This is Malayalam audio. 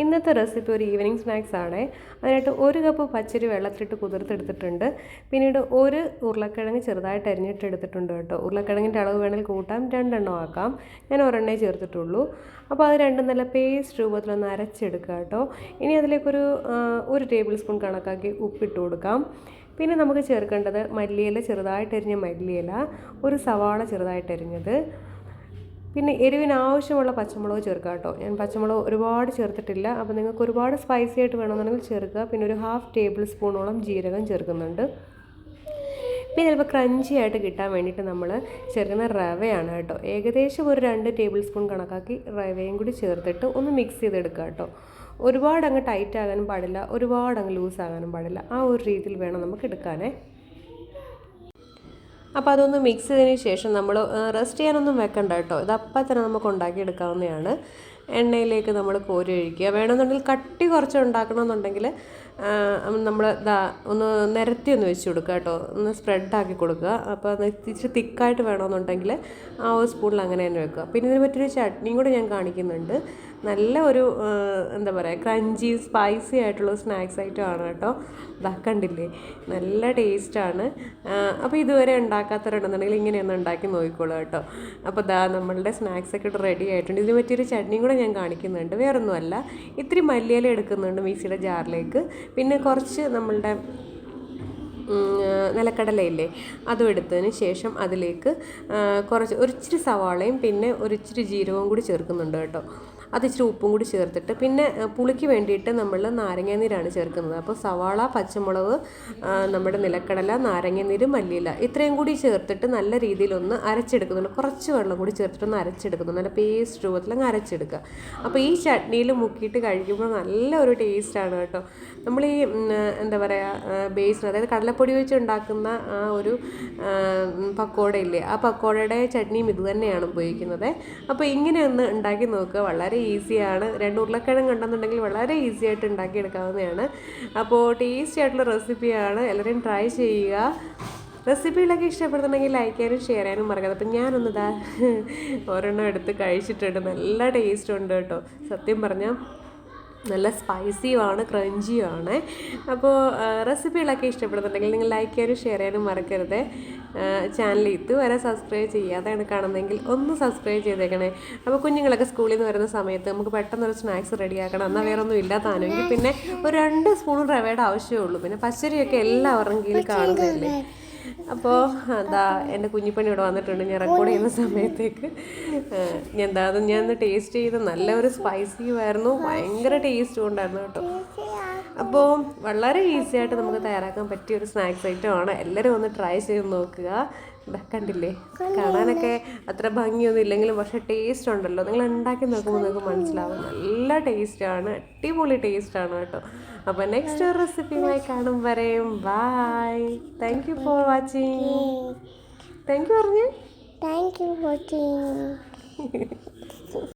ഇന്നത്തെ റെസിപ്പി ഒരു ഈവനിങ് സ്നാക്സ് ആണ്. അതിനായിട്ട് ഒരു കപ്പ് പച്ചരി വെള്ളത്തിലിട്ട് കുതിർത്തെടുത്തിട്ടുണ്ട്. പിന്നീട് ഒരു ഉരുളക്കിഴങ്ങ് ചെറുതായിട്ട് അരിഞ്ഞിട്ട് എടുത്തിട്ടുണ്ട് കേട്ടോ. ഉരുളക്കിഴങ്ങിന്റെ അളവ് വേണമെങ്കിൽ കൂട്ടാം. രണ്ടെണ്ണം ആക്കാം. ഞാൻ ഒരെണ്ണേ ചേർത്തിട്ടുള്ളൂ. അപ്പോൾ അത് രണ്ടും നല്ല പേസ്റ്റ് രൂപത്തിലൊന്ന് അരച്ചെടുക്കുക കേട്ടോ. ഇനി അതിലേക്കൊരു ഒരു ടേബിൾ സ്പൂൺ കണക്കാക്കി ഉപ്പിട്ട് കൊടുക്കാം. പിന്നെ നമുക്ക് ചേർക്കേണ്ടത് മല്ലിയില ചെറുതായിട്ട് അരിഞ്ഞ മല്ലിയില ഒരു സവാള ചെറുതായിട്ട് അരിഞ്ഞത് പിന്നെ എരിവിന് ആവശ്യമുള്ള പച്ചമുളക് ചേർക്കുക കേട്ടോ. ഞാൻ പച്ചമുളക് ഒരുപാട് ചേർത്തിട്ടില്ല. അപ്പോൾ നിങ്ങൾക്ക് ഒരുപാട് സ്പൈസി ആയിട്ട് വേണമെന്നുണ്ടെങ്കിൽ ചേർക്കുക. പിന്നെ ഒരു ഹാഫ് ടേബിൾ സ്പൂണോളം ജീരകം ചേർക്കുന്നുണ്ട്. പിന്നെ ചിലപ്പോൾ ക്രഞ്ചി ആയിട്ട് കിട്ടാൻ വേണ്ടിയിട്ട് നമ്മൾ ചേർക്കുന്ന റവയാണ് കേട്ടോ. ഏകദേശം ഒരു രണ്ട് ടേബിൾ സ്പൂൺ കണക്കാക്കി റവയും കൂടി ചേർത്തിട്ട് ഒന്ന് മിക്സ് ചെയ്തെടുക്കുക കേട്ടോ. ഒരുപാട് അങ്ങ് ടൈറ്റ് ആകാനും പാടില്ല. ഒരുപാട് അങ്ങ് ലൂസ് ആകാനും പാടില്ല. ആ ഒരു രീതിയിൽ വേണം നമുക്ക് എടുക്കാനേ. അപ്പോൾ അതൊന്ന് മിക്സ് ചെയ്തതിന് ശേഷം നമ്മൾ റെസ്റ്റ് ചെയ്യാനൊന്നും വെക്കണ്ട കേട്ടോ. ഇത് അപ്പം തന്നെ നമുക്ക് ഉണ്ടാക്കിയെടുക്കാവുന്നതാണ്. എണ്ണയിലേക്ക് നമ്മൾ കോരി ഒഴിക്കുക. വേണമെന്നുണ്ടെങ്കിൽ കട്ടി കുറച്ച് ഉണ്ടാക്കണമെന്നുണ്ടെങ്കിൽ നമ്മൾ ഇതാ ഒന്ന് നിരത്തി ഒന്ന് വെച്ച് കൊടുക്കുക കേട്ടോ. ഒന്ന് സ്പ്രെഡാക്കി കൊടുക്കുക. അപ്പോൾ ഇച്ചിരി തിക്കായിട്ട് വേണമെന്നുണ്ടെങ്കിൽ ആ ഒരു സ്പൂണിൽ അങ്ങനെ തന്നെ വെക്കുക. പിന്നെ ഇതിന് പറ്റിയൊരു ചട്നിയും കൂടെ ഞാൻ കാണിക്കുന്നുണ്ട്. നല്ല ഒരു എന്താ പറയുക ക്രഞ്ചി സ്പൈസി ആയിട്ടുള്ള സ്നാക്സ് ഐറ്റം ആണ് കേട്ടോ. ഇതാ കണ്ടില്ലേ? നല്ല ടേസ്റ്റാണ് അപ്പോൾ ഇതുവരെ ഉണ്ടാക്കാത്തവരുണ്ടെന്നുണ്ടെങ്കിൽ ഇങ്ങനെയൊന്ന് ഉണ്ടാക്കി നോക്കിക്കോളൂ കേട്ടോ. അപ്പോൾ ദാ നമ്മളുടെ സ്നാക്സ് ഒക്കെ റെഡി ആയിട്ടുണ്ട്. ഇതിന് പറ്റിയൊരു ചട്നിയും കൂടെ ഞാൻ കാണിക്കുന്നുണ്ട്. വേറൊന്നുമല്ല. ഇത്തിരി മല്ലിയില എടുക്കുന്നുണ്ട് മിക്സിയുടെ ജാറിലേക്ക്. പിന്നെ കുറച്ച് നമ്മളുടെ നിലക്കടലയില്ലേ? അതും എടുത്തതിന് ശേഷം അതിലേക്ക് കുറച്ച് ഒരിച്ചിരി സവാളയും പിന്നെ ഒരിച്ചിരി ജീരകവും കൂടി ചേർക്കുന്നുണ്ട് കേട്ടോ. അത് ഇച്ചിരി ഉപ്പും കൂടി ചേർത്തിട്ട് പിന്നെ പുളിക്ക് വേണ്ടിയിട്ട് നമ്മൾ നാരങ്ങാനീരാണ് ചേർക്കുന്നത്. അപ്പോൾ സവാള പച്ചമുളക് നമ്മുടെ നിലക്കടല നാരങ്ങാനീര് മല്ലിയില ഇത്രയും കൂടി ചേർത്തിട്ട് നല്ല രീതിയിലൊന്ന് അരച്ചെടുക്കുന്നുണ്ട്. കുറച്ച് വെള്ളം കൂടി ചേർത്തിട്ട് ഒന്ന് അരച്ചെടുക്കുന്നു നല്ല പേസ്റ്റ് രൂപത്തിൽ അങ്ങ് അരച്ചെടുക്കുക. അപ്പോൾ ഈ ചട്നിയിൽ മുക്കിയിട്ട് കഴിക്കുമ്പോൾ നല്ല ഒരു ടേസ്റ്റാണ് കേട്ടോ. നമ്മൾ ഈ എന്താ പറയുക ബേസിന് അതായത് കടലപ്പൊടി വെച്ച് ഉണ്ടാക്കുന്ന ആ ഒരു പക്കോടയില്ലേ ആ പക്കോടയുടെ ചട്നിയും ഇത് തന്നെയാണ് ഉപയോഗിക്കുന്നത്. അപ്പോൾ ഇങ്ങനെ ഒന്ന് ഉണ്ടാക്കി നോക്കുക. വളരെ ഈസിയാണ്. രണ്ട് ഉരുളക്കിഴങ്ങ് ഉണ്ടെന്നുണ്ടെങ്കിൽ വളരെ ഈസി ആയിട്ട് ഉണ്ടാക്കിയെടുക്കാവുന്നതാണ്. അപ്പോൾ ടേസ്റ്റി ആയിട്ടുള്ള റെസിപ്പിയാണ് എല്ലാവരും ട്രൈ ചെയ്യുക. റെസിപ്പികളൊക്കെ ഇഷ്ടപ്പെടുന്നുണ്ടെങ്കിൽ ലൈക്ക് ചെയ്യാനും ഷെയർ ചെയ്യാനും മറക്കാതെ അപ്പം ഞാനൊന്ന് ഇതാ ഒരെണ്ണം എടുത്ത് കഴിച്ചിട്ടുണ്ട്. നല്ല ടേസ്റ്റ് ഉണ്ട് കേട്ടോ. സത്യം പറഞ്ഞാൽ നല്ല സ്പൈസിയുമാണ് ക്രഞ്ചിയുമാണ് അപ്പോൾ റെസിപ്പികളൊക്കെ ഇഷ്ടപ്പെടുന്നുണ്ടെങ്കിൽ നിങ്ങൾ ലൈക്ക് ചെയ്യാനും ഷെയർ ചെയ്യാനും മറക്കരുത്. ചാനൽ ഇതുവരെ സബ്സ്ക്രൈബ് ചെയ്യാതെയാണ് കാണുന്നതെങ്കിൽ ഒന്ന് സബ്സ്ക്രൈബ് ചെയ്തേക്കണേ. അപ്പോൾ കുഞ്ഞുങ്ങളൊക്കെ സ്കൂളിൽ നിന്ന് വരുന്ന സമയത്ത് നമുക്ക് പെട്ടെന്ന് ഒരു സ്നാക്സ് റെഡിയാക്കണം എന്നാൽ വേറെ ഒന്നും ഇല്ലാത്താണെങ്കിൽ പിന്നെ ഒരു രണ്ട് സ്പൂൺ റവയുടെ ആവശ്യമേ ഉള്ളൂ പിന്നെ പച്ചരിയൊക്കെ എല്ലാവരുടെയും കീഴിൽ കാണുന്നതല്ലേ അപ്പോൾ അതാ എന്റെ കുഞ്ഞിപ്പണി ഇവിടെ വന്നിട്ടുണ്ട്. ഞാൻ റെക്കോർഡ് ചെയ്യുന്ന സമയത്തേക്ക്. ഞാൻ എന്താ ഞാൻ ടേസ്റ്റ് ചെയ്ത് നല്ല ഒരു സ്പൈസിയുമായിരുന്നു ഭയങ്കര ടേസ്റ്റും ഉണ്ടായിരുന്നു കേട്ടോ. അപ്പോൾ വളരെ ഈസി ആയിട്ട് നമുക്ക് തയ്യാറാക്കാൻ പറ്റിയ ഒരു സ്നാക്സ് ഐറ്റം ആണ്. എല്ലാവരും ഒന്ന് ട്രൈ ചെയ്ത് നോക്കുക. കണ്ടില്ലേ? കാണാനൊക്കെ അത്ര ഭംഗിയൊന്നും ഇല്ലെങ്കിലും പക്ഷേ ടേസ്റ്റ് ഉണ്ടല്ലോ. നിങ്ങൾ ഉണ്ടാക്കി നോക്കുമ്പോൾ നിങ്ങൾക്ക് മനസ്സിലാവും. നല്ല ടേസ്റ്റാണ് അടിപൊളി ടേസ്റ്റാണ് കേട്ടോ. അപ്പോൾ നെക്സ്റ്റ് റെസിപ്പിയുമായി കാണും വരെയും. Bye thank you for watching thank you പറഞ്ഞേ. Thank you watching.